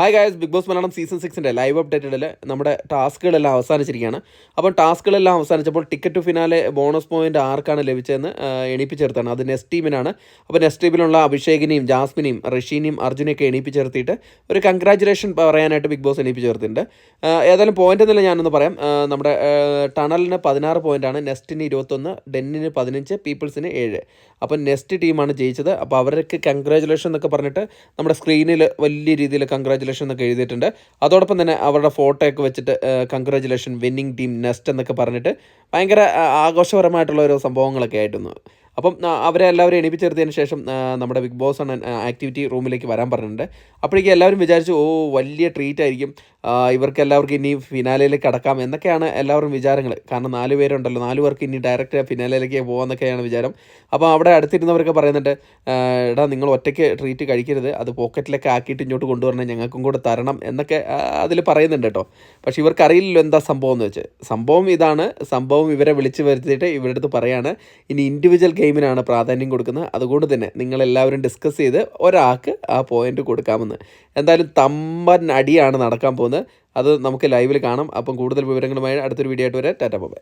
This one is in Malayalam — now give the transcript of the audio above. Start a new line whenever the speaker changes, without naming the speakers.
Hi guys big boss Malayalam season സിക്സിന്റെ live അപ്ഡേറ്റഡിൽ നമ്മുടെ ടാസ്കുകളെല്ലാം അവസാനിച്ചിരിക്കുകയാണ്. അപ്പോൾ ടാസ്കുകളെല്ലാം അവസാനിച്ചപ്പോൾ ticket to finale bonus point ആർക്കാണ് ലഭിച്ചതെന്ന് എണീപ്പിച്ചേർത്താണ് അത് നെസ്റ്റ് ടീമിനാണ് അപ്പോൾ നെസ്റ്റ് ടീമിലുള്ള അഭിഷേകിനെയും ജാസ്മിനെയും റഷീനെയും അർജുനെയൊക്കെ എണീപ്പിച്ചേർത്തിയിട്ട് ഒരു കൺഗ്രാചുലേഷൻ പറയാനായിട്ട് ബിഗ് ബോസ് എണീപ്പിച്ചേർത്തിട്ടുണ്ട് ഏതായാലും പോയിന്റ് എന്നല്ല ഞാനൊന്ന് പറയാം. നമ്മുടെ ടണലിന് പതിനാറ് പോയിന്റാണ് നെസ്റ്റിന് ഇരുപത്തൊന്ന് ഡെന്നിന് പതിനഞ്ച് പീപ്പിൾസിന് ഏഴ്. അപ്പോൾ നെസ്റ്റ് ടീമാണ് ജയിച്ചത്. അപ്പോൾ അവർക്ക് കൺഗ്രാചുലേഷൻ എന്നൊക്കെ പറഞ്ഞിട്ട് നമ്മുടെ സ്ക്രീനിൽ വലിയ രീതിയിൽ കൺഗ്രാറ്റുലേഷൻ എന്നൊക്കെ എഴുതിയിട്ടുണ്ട്. അതോടൊപ്പം തന്നെ അവരുടെ ഫോട്ടോയൊക്കെ വെച്ചിട്ട് കൺഗ്രാജുലേഷൻ വിന്നിങ് ടീം നെസ്റ്റ് എന്നൊക്കെ പറഞ്ഞിട്ട് ഭയങ്കര ആഘോഷപരമായിട്ടുള്ള ഓരോ സംഭവങ്ങളൊക്കെ ആയിരുന്നു. അപ്പം അവരെ എല്ലാവരും എണീപ്പിച്ചെടുത്തതിന് ശേഷം നമ്മുടെ ബിഗ് ബോസ് ആണ് ആക്ടിവിറ്റി റൂമിലേക്ക് വരാൻ പറഞ്ഞിട്ടുണ്ട്. അപ്പോഴേക്കും എല്ലാവരും വിചാരിച്ചു ഓ വലിയ ട്രീറ്റ് ആയിരിക്കും. ഇവർക്ക് എല്ലാവർക്കും ഇനി ഫിനാലയിലേക്ക് കടക്കാം. എന്നൊക്കെയാണ് എല്ലാവരും വിചാരങ്ങൾ കാരണം നാല് പേരുണ്ടല്ലോ. നാല് പേർക്ക് ഇനി ഡയറക്റ്റ് ഫിനാലയിലേക്ക് പോകാമെന്നൊക്കെയാണ് വിചാരം. അപ്പോൾ അവിടെ അടുത്തിരുന്നവരൊക്കെ പറയുന്നുണ്ട് "ആ, എടാ നിങ്ങൾ ഒറ്റയ്ക്ക് ട്രീറ്റ് കഴിക്കരുത്. അത് പോക്കറ്റിലൊക്കെ ആക്കിയിട്ട് ഇങ്ങോട്ട് കൊണ്ടുവരണം. ഞങ്ങൾക്കും കൂടെ തരണം. എന്നൊക്കെ അതിൽ പറയുന്നുണ്ട് കേട്ടോ. പക്ഷേ ഇവർക്കറിയില്ലല്ലോ എന്താ സംഭവം എന്ന് വെച്ച്. സംഭവം ഇതാണ്. സംഭവം ഇവരെ വിളിച്ചു വരുത്തിയിട്ട് ഇവരുടെ അടുത്ത് പറയാണ് ഇനി ഇൻഡിവിജ്വൽ ഗെയിമിനാണ് പ്രാധാന്യം കൊടുക്കുന്നത്. അതുകൊണ്ട് തന്നെ നിങ്ങളെല്ലാവരും ഡിസ്കസ് ചെയ്ത് ഒരാൾക്ക് ആ പോയിന്റ് കൊടുക്കാമെന്ന്. എന്തായാലും തമ്പൻ അടിയാണ് നടക്കാൻ പോകുന്നത്. അത് നമുക്ക് ലൈവിൽ കാണാം. അപ്പം കൂടുതൽ വിവരങ്ങളുമായി അടുത്തൊരു വീഡിയോ ആയിട്ട് വരാം. Tata bye.